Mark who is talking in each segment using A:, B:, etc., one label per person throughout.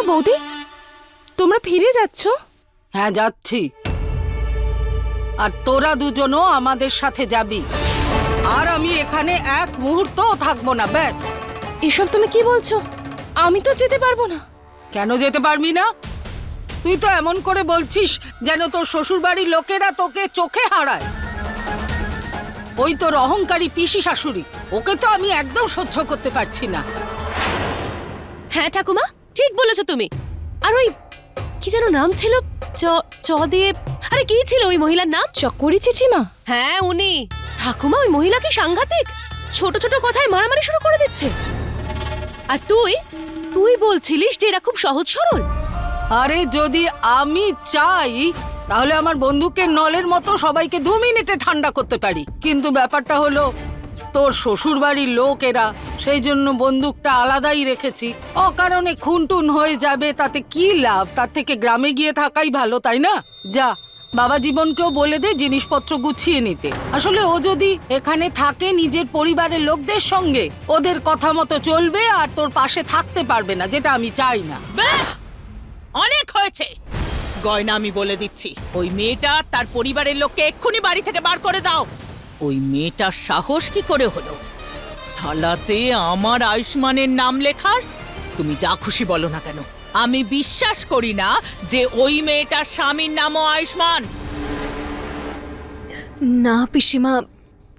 A: ঠাকুমা বৌদি? তোমরা ফিরে যাচ্ছ?
B: হ্যাঁ যাচ্ছি। আর তোরা দুজনও আমাদের সাথে যাবি। আর আমি এখানে এক মুহূর্তও থাকব না ব্যাস।
A: এসব তুমি কি বলছো? আমি তো যেতে পারব না।
B: কেন যেতে পারবি না? তুই তো এমন করে বলছিস যেন তোর শ্বশুরবাড়ির লোকেরা তোকে চোখে হারায়। ওই তোর অহংকারী পিসি শাশুড়ি ওকে তো আমি একদম সহ্য করতে পারছি না।
C: হ্যাঁ ঠাকুমা? ঠিক বলেছ তুমি। আর ওই কি যেন নাম ছিল? চ চ দিয়ে আরে কি ছিল ওই মহিলার নাম?
A: চক্করি চিচিমা
C: হ্যাঁ উনি। ঠাকুমা ওই মহিলা কি সাংঘাতিক? ছোট ছোট কথায় মারামারি শুরু করে দিচ্ছে। আর তুই তুই বলছিলিস যে এরা খুব সহজ সরল।
B: আরে যদি আমি চাই তাহলে আমার বন্দুকের নলের মতো সবাইকে দু মিনিটে ঠান্ডা করতে পারি। কিন্তু ব্যাপারটা হলো তোর শ্বশুর বাড়ির লোক এরা। সেই জন্য বন্দুকটা আলাদাই রেখেছি। অকারণে খুনটুন হয়ে যাবে, তাতে কি লাভ? তার থেকে গ্রামে গিয়ে থাকাই ভালো, তাই না? যা, বাবা জীবনকেও বলে দে জিনিসপত্র গুছিয়ে নিতে। আসলে ও যদি এখানে থাকে নিজের পরিবারের লোকদের সঙ্গে, ওদের কথা মতো চলবে আর তোর পাশে থাকতে পারবে না, যেটা আমি চাই না।
D: অনেক হয়েছে। গয়না আমি বলে দিচ্ছি। ওই মেয়েটা তার পরিবারের লোককে এক্ষুনি বাড়ি থেকে বার করে দাও। ওই মেয়েটার সাহস কি করে হলো? থালাতে আমার আয়ুষ্মানের নাম লেখার? তুমি যা খুশি বলো না কেন। আমি বিশ্বাস করি না যে ওই মেয়েটার স্বামীর নামও আয়ুষ্মান।
E: না পিসিমা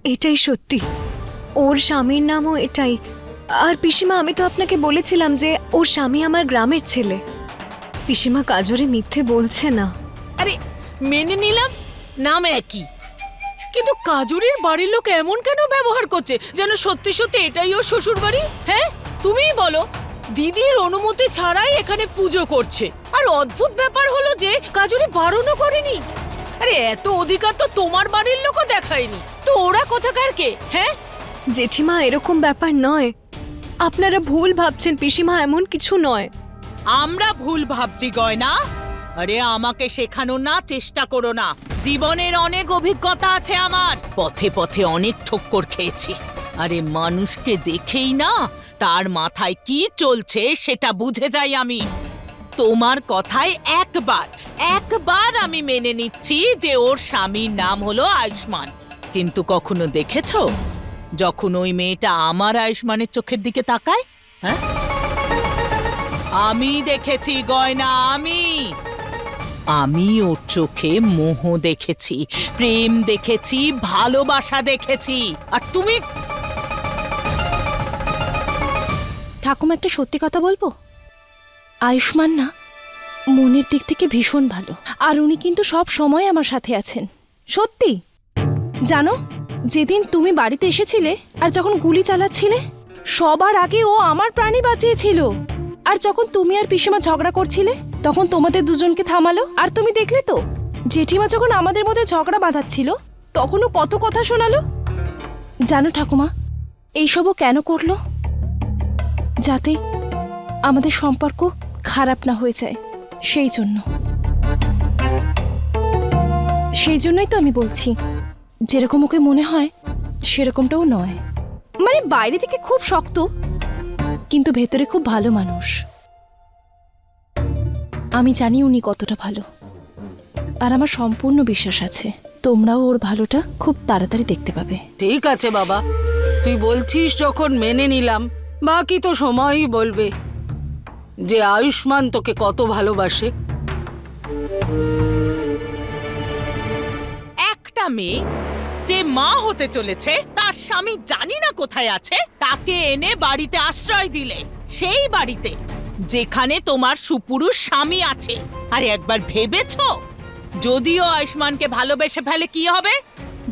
E: এটাই সত্যি। ওর স্বামীর নামও এটাই। আর পিসিমা আমি তো আপনাকে বলেছিলাম যে ওর স্বামী আমার গ্রামের ছেলে। পিসিমা কাজরে মিথ্যে বলছে না।
D: আরে মেনে নিলাম নাম একই। কিন্তু কাজুরির বাড়ির লোক এমন কেন ব্যবহার করছে? যেন সত্যি সত্যি এটাই ওর শ্বশুর বাড়ি হ্যাঁ? তুমিই বলো। দিদির অনুমতি ছাড়াই এখানে পুজো করছে। আর অদ্ভুত ব্যাপার হলো যে কাজুরি বারণও করেনি। আরে এত অধিকার তো তোমার বাড়ির লোকও দেখায়নি। তো ওরা কোথাকার কে? হ্যাঁ?
E: জেঠিমা এরকম ব্যাপার নয়। আপনারা ভুল ভাবছেন পিসিমা এমন কিছু নয়।
D: আমরা ভুল ভাবছি গয়না। আরে আমাকে শেখানো না চেষ্টা করো না। জীবনের অনেক অভিজ্ঞতা আছে আমার। পথে পথে অনেক ঠক্কর খেয়েছি। আরে মানুষকে দেখেই না, তার মাথায় কি চলছে সেটা বুঝে যাই আমি। তোমার কথায় একবার একবার আমি মেনে নিচ্ছি যে ওর স্বামীর নাম হলো আয়ুষ্মান। কিন্তু কখনো দেখেছ? যখন ওই মেয়েটা আমার আয়ুষ্মানের চোখের দিকে তাকায় হ্যাঁ? আমি দেখেছি গয়না, আমি! আমি ওর চোখে মোহ দেখেছি, প্রেম দেখেছি, ভালোবাসা দেখেছি। আর তুমি?
A: ঠাকুমা, একটা সত্যি কথা বলব? আয়ুষ্মান না, মনের দিক থেকে ভীষণ ভালো। আর উনি কিন্তু সব সময় আমার সাথে আছেন। সত্যি? জানো, যেদিন তুমি বাড়িতে এসেছিলে আর যখন গুলি চালাচ্ছিলে, সবার আগে ও আমার প্রাণী বাঁচিয়েছিল। আর যখন তুমি আর পিসিমা ঝগড়া করছিলে তখন তোমাদের দুজনকে থামালো? আর তুমি দেখলে তো, জেঠিমা যখন আমাদের মধ্যে ঝগড়া বাঁধাচ্ছিল, তখনও কত কথা শোনালো? জানো ঠাকুমা, এইসবও কেন করল? যাতে আমাদের সম্পর্ক খারাপ না হয়ে যায়, সেই জন্য। সেই জন্যই তো আমি বলছি, যেরকম ওকে মনে হয়, সেরকমটাও নয়। মানে বাইরে থেকে খুব শক্ত, কিন্তু ভেতরে খুব ভালো মানুষ। আমি জানি উনি কতটা ভালো। আর আমার সম্পূর্ণ বিশ্বাস আছে তোমরাও ওর ভালোটা খুব তাড়াতাড়ি দেখতে পাবে।
B: ঠিক আছে বাবা তুই বলছিস যখন মেনে নিলাম বাকি তো সময়ই বলবে যে আয়ুষ্মান তোকে কত ভালোবাসে।
D: একটা মেয়ে যে মা হতে চলেছে তার স্বামী জানি না কোথায় আছে তাকে এনে বাড়িতে আশ্রয় দিলে সেই বাড়িতে যেখানে তোমার সুপুরুষ স্বামী আছে। আরে একবার ভেবেছো? যদিও আয়ুষ্মানকে ভালোবেসে ফেলে কি হবে?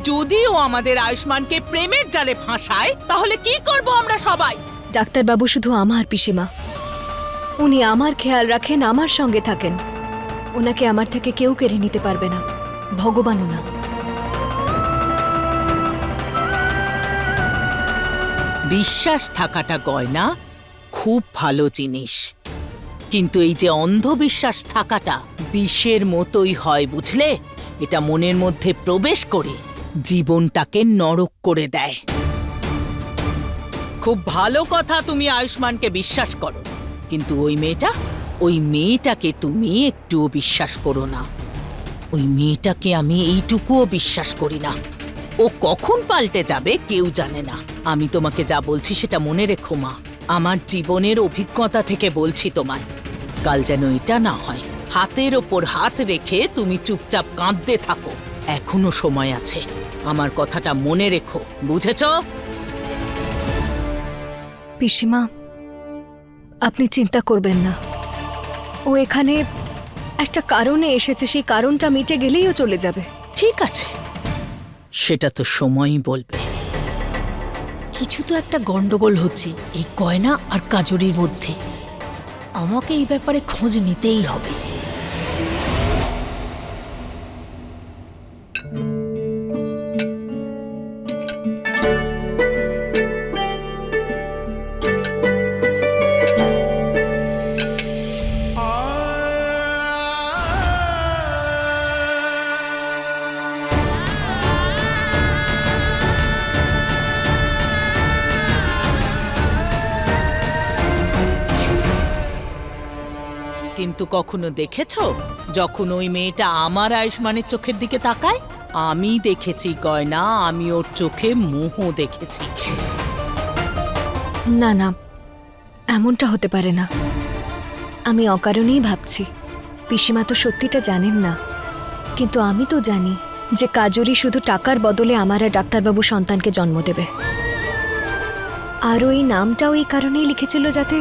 D: যদিও আমাদের আয়ুষ্মানকে প্রেমের জালে ফাঁসায় তাহলে কি করব আমরা সবাই?
E: ডাক্তারবাবু শুধু আমার পিসিমা। উনি আমার খেয়াল রাখেন আমার সঙ্গে থাকেন। ওনাকে আমার থেকে কেউ কেড়ে নিতে পারবে না। ভগবানও না।
D: বিশ্বাস থাকাটা গয়না খুব ভালো জিনিস। কিন্তু এই যে অন্ধবিশ্বাস থাকাটা বিষের মতোই হয়, বুঝলে? এটা মনের মধ্যে প্রবেশ করে জীবনটাকে নরক করে দেয়। খুব ভালো কথা তুমি আয়ুষ্মানকে বিশ্বাস করো, কিন্তু ওই মেয়েটা, ওই মেয়েটাকে তুমি একটুও বিশ্বাস করো না। ওই মেয়েটাকে আমি এইটুকুও বিশ্বাস করি না। ও কখন পাল্টে যাবে কেউ জানে না। আমি তোমাকে যা বলছি সেটা মনে রেখো, মা। আমার জীবনের অভিজ্ঞতা থেকে বলছি তোমায়। কাল যেন এটা না হয়। হাতের ওপর হাত রেখে তুমি চুপচাপ কাঁদতে থাকো। এখনও সময় আছে। আমার কথাটা মনে রেখো বুঝেছ?
E: পিসিমা আপনি চিন্তা করবেন না। ও এখানে একটা কারণে এসেছে সেই কারণটা মিটে গেলেই ও চলে যাবে।
D: ঠিক আছে। সেটা তো সময়ই বলবে। কিছু তো একটা গন্ডগোল হচ্ছে এই গয়না আর কাজরির মধ্যে। আমাকে এই ব্যাপারে খোঁজ নিতেই হবে। কিন্তু কখনো দেখেছ? যখন ওই মেয়েটা আমার আয়ুষ্মানের চোখের দিকে তাকায় আমি দেখেছি গয়না, আমি ওর চোখে মোহ দেখেছি।
E: না না, এমনটা হতে পারে না। আমি অকারণেই ভাবছি, পিসিমা তো সত্যিটা জানেন না। কিন্তু আমি তো জানি যে কাজরি শুধু টাকার বদলে আমার আর ডাক্তারবাবু সন্তানকে জন্ম দেবে। আর ওই নামটাও এই কারণেই লিখেছিল যাতে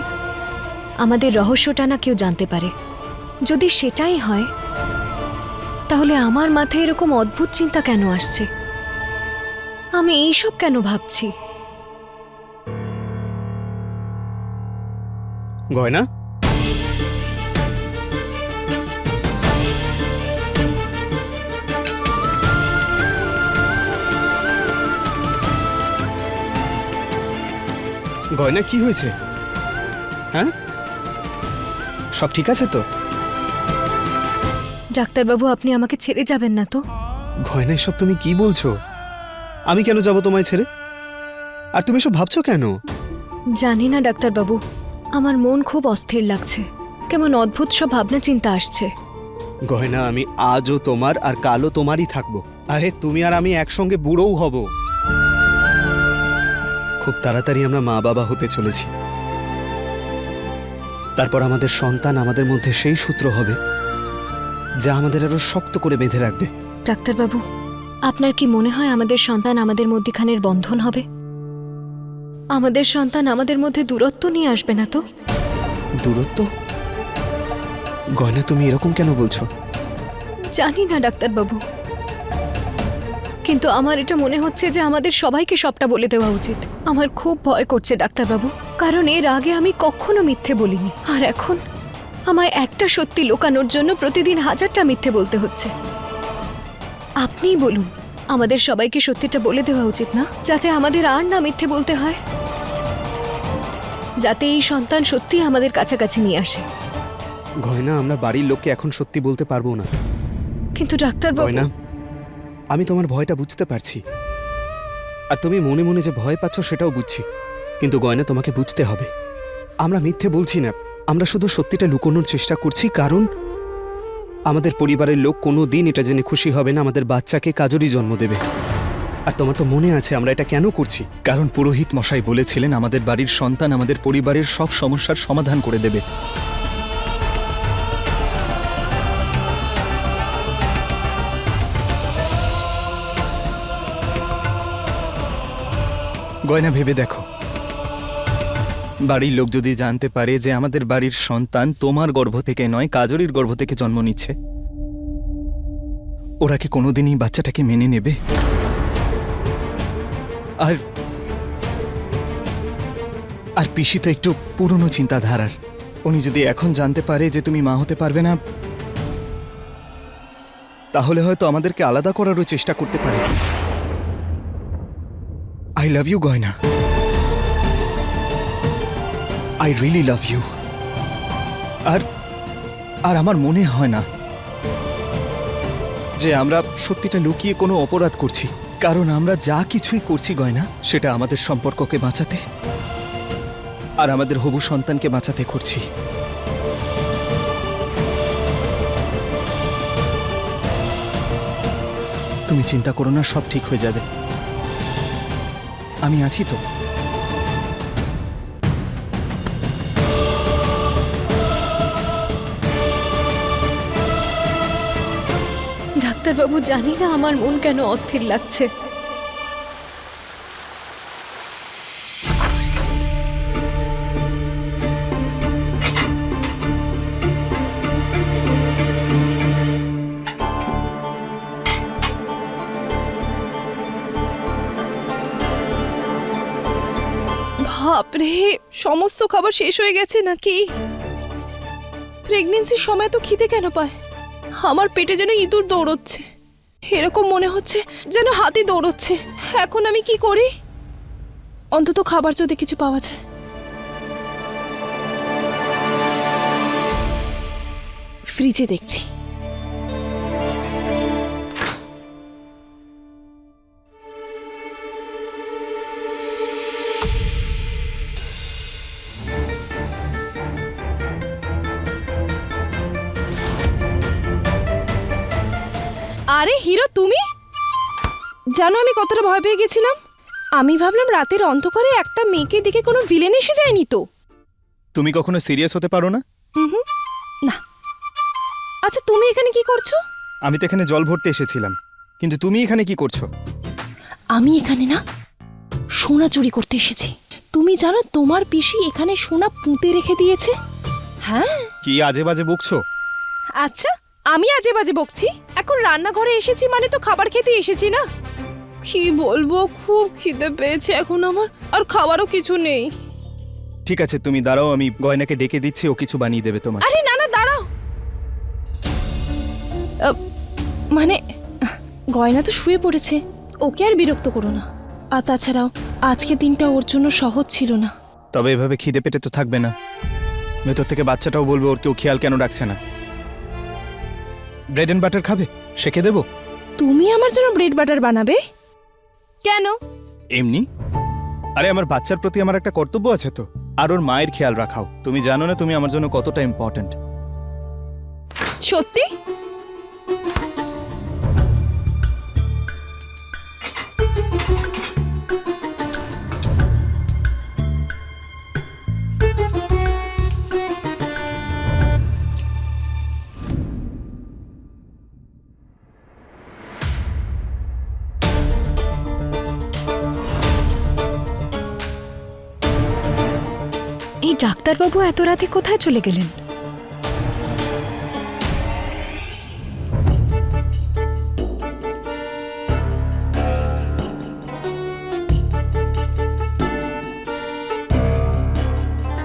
E: আমাদের রহস্যটা না কেউ জানতে পারে। যদি সেটাই হয়, তাহলে আমার মাথায় এরকম অদ্ভুত চিন্তা কেন আসছে? আমি এইসব কেন ভাবছি?
F: গয়না? গয়না কি হয়েছে? হ্যাঁ? সব ঠিক আছে তো?
E: ডাক্তারবাবু আপনি আমাকে ছেড়ে যাবেন না তো?
F: গয়না এসব তুমি কি বলছো? আমি কেন যাব তোমায় ছেড়ে? আর তুমি এসব ভাবছ কেন?
E: জানি না ডাক্তারবাবু আমার মন খুব অস্থির লাগছে। কেমন অদ্ভুত সব ভাবনা চিন্তা আসছে।
F: গয়না আমি আজও তোমার আর কালও তোমারই থাকব। আরে তুমি আর আমি একসঙ্গে বুড়োও হব। খুব তাড়াতাড়ি আমরা মা বাবা হতে চলেছি। তারপর আমাদের সন্তান আমাদের মধ্যে সেই সূত্র হবে যা আমাদের আরও শক্ত করে বেঁধে রাখবে।
E: ডাক্তারবাবু আপনার কি মনে হয় আমাদের সন্তান আমাদের মধ্যেখানের বন্ধন হবে? আমাদের সন্তান আমাদের মধ্যে দূরত্ব নিয়ে আসবে না তো?
F: দূরত্ব? গয়না তুমি এরকম কেন বলছো?
E: জানি না ডাক্তারবাবু। কিন্তু আমার এটা মনে হচ্ছে যে আমাদের সবাইকে সবটা বলে দেওয়া উচিত। আমার খুব ভয় করছে ডাক্তারবাবু। কারণ এর আগে আমি কখনো মিথ্যে বলিনি। আর এখন আমায় একটা সত্যি লোকানোর জন্য প্রতিদিন হাজারটা মিথ্যে বলতে হচ্ছে। আপনিই বলুন আমাদের সবাইকে সত্যিটা বলে দেওয়া উচিত না যাতে আমাদের আর না মিথ্যে বলতে হয়। যাতে এই সন্তান সত্যি আমাদের কাছাকাছি নিয়ে আসে।
F: গয়না আমরা বাড়ির লোককে এখন সত্যি বলতে পারব না।
E: কিন্তু ডাক্তারবাবু
F: গয়না আমি তোমার ভয়টা বুঝতে পারছি। আর তুমি মনে মনে যে ভয় পাচ্ছ সেটাও বুঝছি। কিন্তু গয়না তোমাকে বুঝতে হবে। আমরা মিথ্যে বলছি না। আমরা শুধু সত্যিটা লুকোনোর চেষ্টা করছি, কারণ আমাদের পরিবারের লোক কোনো দিন এটা জেনে খুশি হবে না আমাদের বাচ্চাকে কাজরই জন্ম দেবে। আর তোমার তো মনে আছে আমরা এটা কেন করছি?
G: কারণ পুরোহিত মশাই বলেছিলেন, আমাদের বাড়ির সন্তান আমাদের পরিবারের সব সমস্যার সমাধান করে দেবে। গয়না ভেবে দেখো। বাড়ির লোক যদি জানতে পারে যে আমাদের বাড়ির সন্তান তোমার গর্ভ থেকে নয়, কাজরির গর্ভ থেকে জন্ম নিচ্ছে, ওরা কি কোনোদিনই বাচ্চাটাকে মেনে নেবে? আর আর পিসি তো একটু পুরনো চিন্তাধারার। উনি যদি এখন জানতে পারে যে তুমি মা হতে পারবে না, তাহলে হয়তো আমাদেরকে আলাদা করারও চেষ্টা করতে পারে। আই লাভ ইউ, গয়না। আই রিয়েলি লাভ ইউ আর আর আমার মনে হয় না যে আমরা সত্যিটা লুকিয়ে কোনো অপরাধ করছি। কারণ আমরা যা কিছুই করছি গয়না, সেটা আমাদের সম্পর্ককে বাঁচাতে আর আমাদের হবু সন্তানকে বাঁচাতে করছি। তুমি চিন্তা করো না, সব ঠিক হয়ে যাবে। আমি আছি তো।
E: ডাক্তারবাবু, জানি না আমার মন কেন অস্থির লাগছে।
A: বাপরে, সমস্ত খাবার শেষ হয়ে গেছে নাকি? প্রেগনেন্সির সময় তো খিদে কেন পায়? আমার পেটে যেন ইঁদুর দৌড়চ্ছে। এরকম মনে হচ্ছে যেন হাতি দৌড়চ্ছে। এখন আমি কি করি? অন্তত খাবার যদি কিছু পাওয়া যায়। ফ্রিজে দেখছি। আরে হিরো তুমি? জানো আমি কতটা ভয় পেয়ে গেছিলাম? আমি ভাবলাম রাতের অন্ধকারে একটা মেয়েকে দিকে কোনো ভিলেন এসে যায়নি তো।
G: তুমি কখনো সিরিয়াস হতে পারো না?
A: হুম না। আচ্ছা তুমি এখানে কি করছ?
G: আমি তো এখানে জল ভরতে এসেছিলাম। কিন্তু তুমি এখানে কি করছ?
A: আমি এখানে না সোনা চুরি করতে এসেছি। তুমি জানো তোমার পিসি এখানে সোনা পুঁতে রেখে দিয়েছে? হ্যাঁ।
G: কি আজে বাজে বকছো?
A: আচ্ছা আমি আজে বাজে বকছি। এখন রান্নাঘরে এসেছি মানে তো খাবার খেতে এসেছি না। কি বলব খুব খিদে পেয়েছে এখন আমার আর খাবারও কিছু নেই।
G: ঠিক আছে তুমি দাঁড়াও আমি গয়নাকে ডেকে দিচ্ছি ও কিছু বানিয়ে দেবে তোমার
A: আরে না না দাঁড়াও। আহ, মানে আহ, গয়না তো শুয়ে পড়েছে ওকে আর বিরক্ত করো না। আর তাছাড়াও আজকে দিনটা ওর জন্য সহজ ছিল না।
G: তবে এভাবে খিদে পেটে তো থাকবে না। ভেতর থেকে বাচ্চাটাও বলবে ওর কেউ খেয়াল কেন রাখছে না। ব্রেড অ্যান্ড বাটার খাবে? শেখে দেবো?
A: তুমি আমার জন্য ব্রেড বাটার বানাবে? কেন?
G: এমনি? আরে আমার বাচ্চার প্রতি আমার একটা কর্তব্য আছে তো। আর ওর মায়ের খেয়াল রাখাও। তুমি জানো না তুমি আমার জন্য কতটা ইম্পর্ট্যান্ট
A: সত্যি?
E: ডাক্তারবাবু এত রাতে কোথায় চলে গেলেন?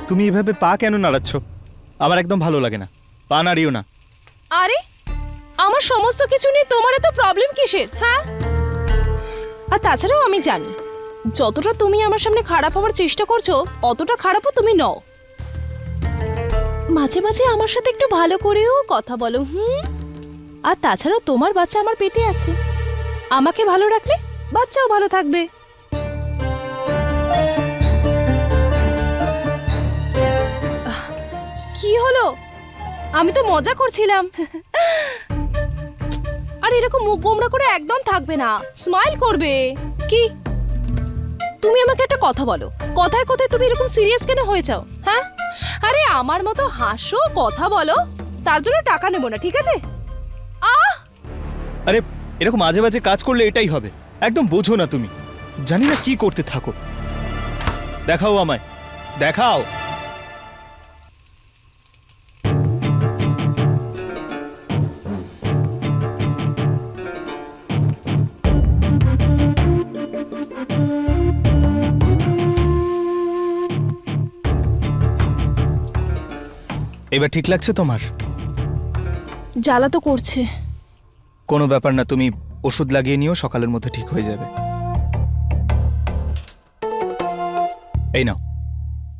G: তুমি এভাবে পা কেন নাড়াচ্ছ? আমার একদম ভালো লাগে না। পা নাড়িও না।
A: আরে আমার সমস্ত কিছু নিয়ে তোমার এত প্রবলেম কিসের হ্যাঁ? আর তাছাড়াও আমি জানি যতটা তুমি আমার সামনে খারাপ হওয়ার চেষ্টা করছ অতটা খারাপও তুমি নও। মাঝে মাঝে আমার সাথে একটু ভালো করেও কথা বলো, হুম? আর তাছাড়াও তোমার বাচ্চা আমার পেটে আছে। আমাকে ভালো রাখলে বাচ্চাও ভালো থাকবে। কি হলো? আমি তো মজা করছিলাম। আর এরকম মুখ গোমড়া করে একদম থাকবে না। স্মাইল করবে। কি? তুমি আমাকে একটা কথা বলো। কথায় কথায় তুমি এরকম সিরিয়াস কেন হয়ে যাও? হ্যাঁ? আরে, আমার মতো হাসো, কথা বলো। তার জন্য টাকা নেব না, ঠিক আছে? আহ!
G: আরে, এরকম মাঝে মাঝে কাজ করলে এটাই হবে। একদম বোঝো না তুমি। জানি না কি করতে থাকো। দেখাও আমায়। দেখাও। এবার ঠিক লাগছে তোমার?
A: জ্বালা তো করছে।
G: কোনো ব্যাপার না তুমি ওষুধ লাগিয়ে নিও সকালের মধ্যে ঠিক হয়ে যাবে। এই নাও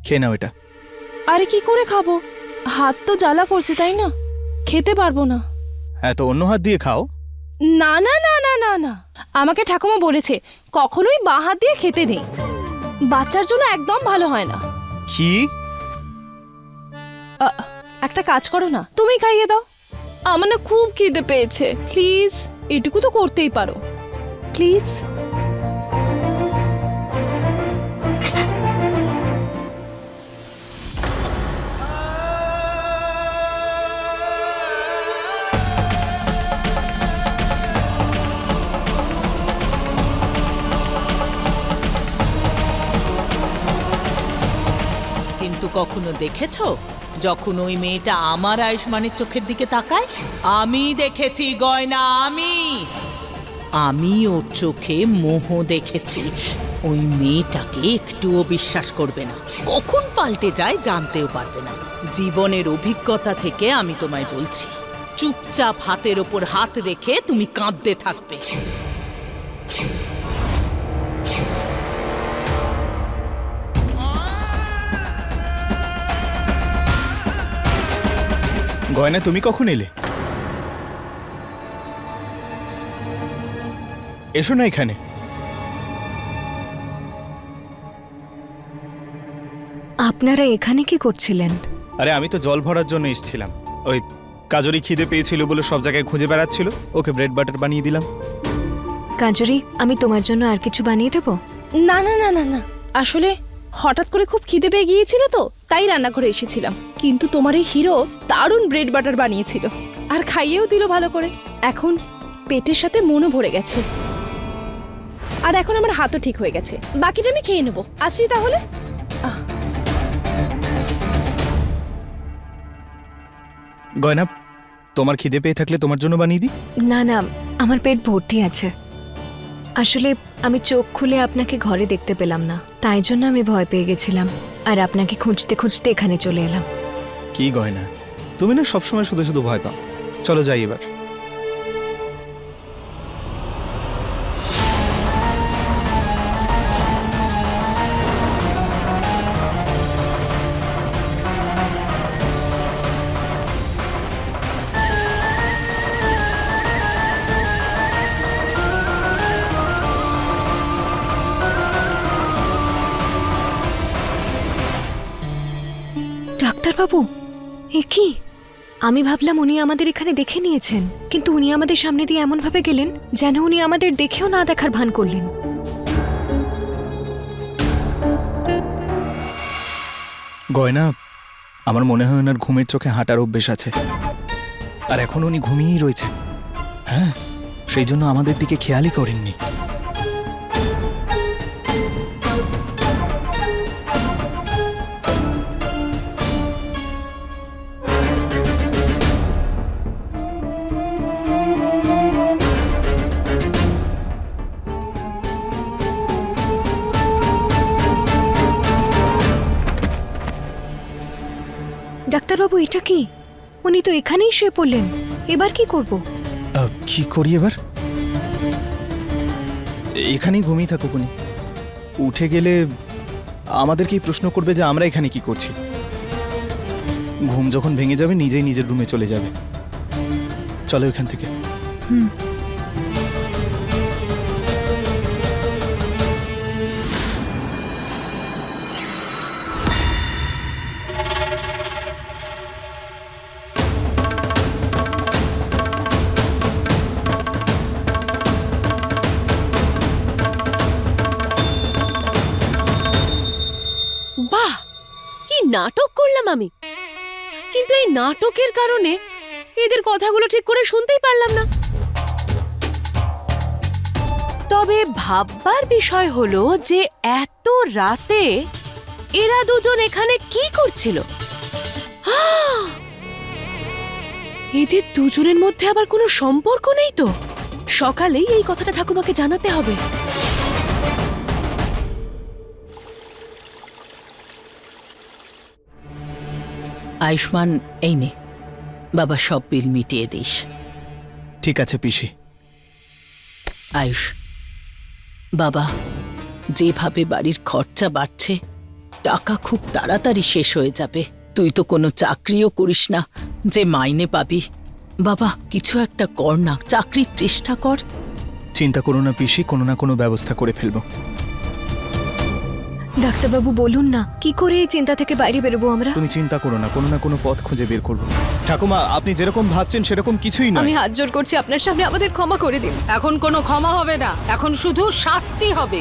G: খেয়ে নাও এটা।
A: আরে কি করে খাব? হাত তো জ্বালা করছে তাই না? খেতে পারব না।
G: হ্যাঁ তো অন্য হাত দিয়ে খাও।
A: না না না না না না। আমাকে ঠাকুমা বলেছে কখনোই বাঁ হাত দিয়ে খেতে নেই। বাচ্চার জন্য একদম ভালো হয় না।
G: কি?
A: আ, একটা কাজ করো না। তুমি খাইয়ে দাও। আমার না খুব খিদে পেয়েছে। প্লিজ এটুকু তো করতেই পারো। প্লিজ।
D: কিন্তু কখনো দেখেছ? যখন ওই মেয়েটা আমার আয়ুষ্মানের চোখের দিকে তাকায়, আমি দেখেছি গয়না, আমি আমি ওর চোখে মোহ দেখেছি। ওই মেয়েটাকে একটুও বিশ্বাস করবে না। কখন পাল্টে যায় জানতেও পারবে না। জীবনের অভিজ্ঞতা থেকে আমি তোমায় বলছি, চুপচাপ হাতের ওপর হাত রেখে তুমি কাঁদতে থাকবে।
G: গয়না তুমি কখন এলে? এসো না এখানে।
E: আপনারা এখানে কি করছিলেন?
G: আরে আমি তো জল ভরার জন্য এসেছিলাম। ওই কাজরি খিদে পেয়েছিল বলে সব জায়গায় খুঁজে বেড়াচ্ছিল। ওকে ব্রেড বাটার বানিয়ে দিলাম।
E: কাজরি আমি তোমার জন্য আর কিছু বানিয়ে দেবো?
A: না না না না না। আসলে হঠাৎ করে খুব খিদে পেয়ে গিয়েছিল তো তাই রান্নাঘরে এসেছিলাম। কিন্তু তোমার এই হিরো দারুণ ব্রেড বাটার বানিয়েছিল আর খাইয়েও দিল ভালো করে। এখন পেটের সাথে মনও ভরে গেছে। আর এখন আমার হাতও ঠিক হয়ে গেছে। বাকিটা আমি খেয়ে নেব। আসছি তাহলে?
G: গয়না তোমার খিদে পেয়ে থাকলে তোমার জন্য বানিয়ে দিই?
E: না না আমার পেট ভর্তি আছে। আসলে আমি চোখ খুলে আপনাকে ঘরে দেখতে পেলাম না। তাই জন্য আমি ভয় পেয়ে গেছিলাম। আর আপনাকে খুঁজতে খুঁজতে এখানে চলে এলাম।
G: কি গয়না? তুমি না সবসময় শুধু শুধু ভয় পাও। চলো যাই এবার।
E: কি? আমি ভাবলাম উনি আমাদের এখানে দেখে নিয়েছেন, কিন্তু উনি আমাদের সামনে দিয়ে এমনভাবে গেলেন যেন উনি আমাদের দেখেও না দেখার ভান করলেন।
G: গয়না, আমার মনে হয় ওনার ঘুমের চোখে হাঁটার অভ্যেস আছে। আর এখন উনি ঘুমিয়েই রয়েছেন। হ্যাঁ সেই জন্য আমাদের দিকে খেয়ালই করেননি।
E: এটা কি? উনি তো এখানেই শুয়ে পড়লেন। এবার কি করব?
G: কি করি এবার? এখানেই ঘুমিয়ে থাকুক উনি। উঠে গেলে আমাদেরকেই প্রশ্ন করবে যে আমরা এখানে কি করছি। ঘুম যখন ভেঙে যাবে নিজেই নিজের রুমে চলে যাবে। চলো এখান থেকে।
C: বাহ নাটকের কারণে এদের কথাগুলো ঠিক করে শুনতেই পারলাম না। তবে ভাববার বিষয় হলো যে এত রাতে এরা দুজন এখানে কি করছিল! এদের দুজনের মধ্যে আবার কোনো সম্পর্ক নেই তো? সকালেই এই কথাটা ঠাকুমাকে জানাতে হবে।
D: আয়ুষ্মান এই নে। বাবা সব বিল মিটিয়ে দিস।
G: ঠিক আছে পিসি।
D: আয়ুষ বাবা যেভাবে বাড়ির খরচা বাড়ছে টাকা খুব তাড়াতাড়ি শেষ হয়ে যাবে। তুই তো কোনো চাকরিও করিস না যে মাইনে পাবি। বাবা কিছু একটা কর না চাকরির চেষ্টা কর।
G: চিন্তা করো না পিসি কোনো না কোনো ব্যবস্থা করে ফেলব।
E: ডাক্তারবাবু বলুন না। কি করে এই চিন্তা থেকে বাইরে বেরোবো আমরা?
G: তুমি চিন্তা করো না কোনো না কোনো পথ খুঁজে বের করব। ঠাকুমা আপনি যেরকম ভাবছেন সেরকম কিছুই
E: আমি হাত জোর করছি আপনার সামনে আমাদের ক্ষমা করে দিন।
B: এখন কোনো ক্ষমা হবে না এখন শুধু শাস্তি হবে।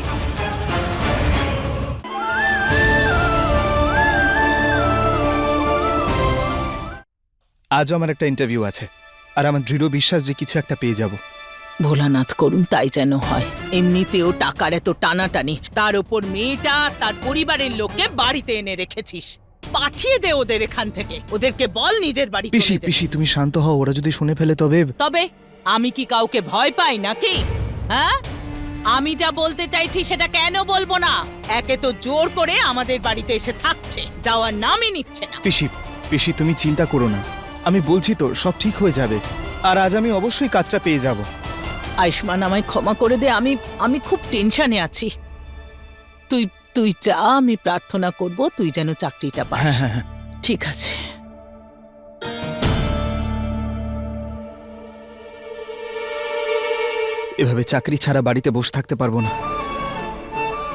G: আজও আমার একটা ইন্টারভিউ আছে আর আমার দৃঢ় বিশ্বাস যে কিছু একটা পেয়ে যাব।
D: ভোলানাথ করুন তাই যেন হয়। এমনিতেও টাকার এত টানাটানি। তার ওপর মেয়েটা তার পরিবারের লোককে বাড়িতে এনে রেখেছিস। পাঠিয়ে দে ওদের এখান থেকে। ওদেরকে বল নিজের বাড়ি
G: পিসি পিসি তুমি শান্ত হও ওরা যদি শুনে ফেলে তবে
D: তবে আমি কি কাউকে ভয় পাই নাকি? হ্যাঁ? আমি যা বলতে চাইছি সেটা কেন বলব না? একে তো জোর করে আমাদের বাড়িতে এসে থাকছে যাওয়ার নামই নিচ্ছে না।
G: পিসি পিসি তুমি চিন্তা করো না। আমি বলছি তো সব ঠিক হয়ে যাবে। আর আজ আমি অবশ্যই কাজটা পেয়ে যাব।
D: আয়ুষ্মান আমায় ক্ষমা করে দে আমি আমি খুব টেনশনে আছি। তুই তুই যা আমি প্রার্থনা করব তুই যেন চাকরিটা পাস।
G: হ্যাঁ হ্যাঁ হ্যাঁ।
D: ঠিক আছে।
G: এভাবে চাকরি ছাড়া বাড়িতে বসে থাকতে পারব না।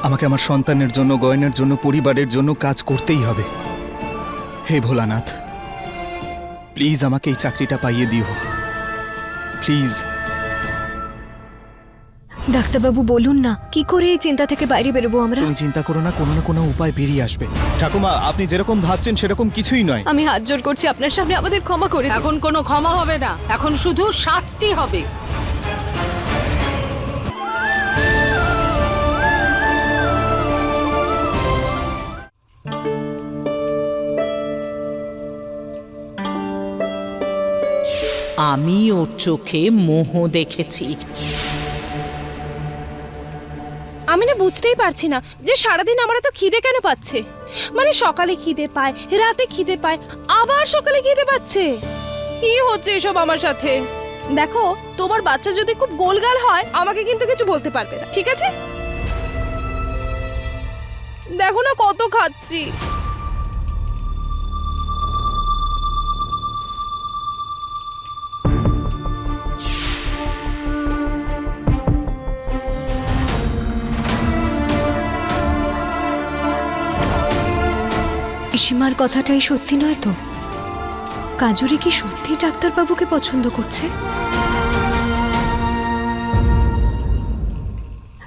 G: আমাকে আমার সন্তানের জন্য গয়নার জন্য পরিবারের জন্য কাজ করতেই হবে। হে ভোলানাথ প্লিজ আমাকে এই চাকরিটা পাইয়ে দিও। প্লিজ
E: ডাক্তারবাবু বলুন না। কি করে এই চিন্তা থেকে বাইরে বেরোবো আমরা?
G: তুমি চিন্তা করো না কোনো না কোনো উপায় বেরিয়ে আসবে। ঠাকুমা আপনি যেরকম ভাবছেন সেরকম কিছুই নয়।
E: আমি হাত জোর করছি আপনার সামনে আমাদের ক্ষমা করে দিন।
B: এখন কোনো ক্ষমা হবে না এখন শুধু শাস্তি হবে।
D: আমি ওর চোখে মোহ দেখেছি।
A: আমি না বুঝতেই পারছি না যে সারাদিন আমার এত খিদে কেন পাচ্ছে। মানে সকালে খিদে পায় রাতে খিদে পায় আবার সকালে খিদে পাচ্ছে। কি হচ্ছে এসব আমার সাথে? দেখো তোমার বাচ্চা যদি খুব গোলগাল হয় আমাকে কিন্তু কিছু বলতে পারবে না ঠিক আছে? দেখো না কত খাচ্ছি।
E: পিসিমার কথাটাই সত্যি নয় তো? কাজুরি কি সত্যি ডাক্তারবাবুকে পছন্দ করছে?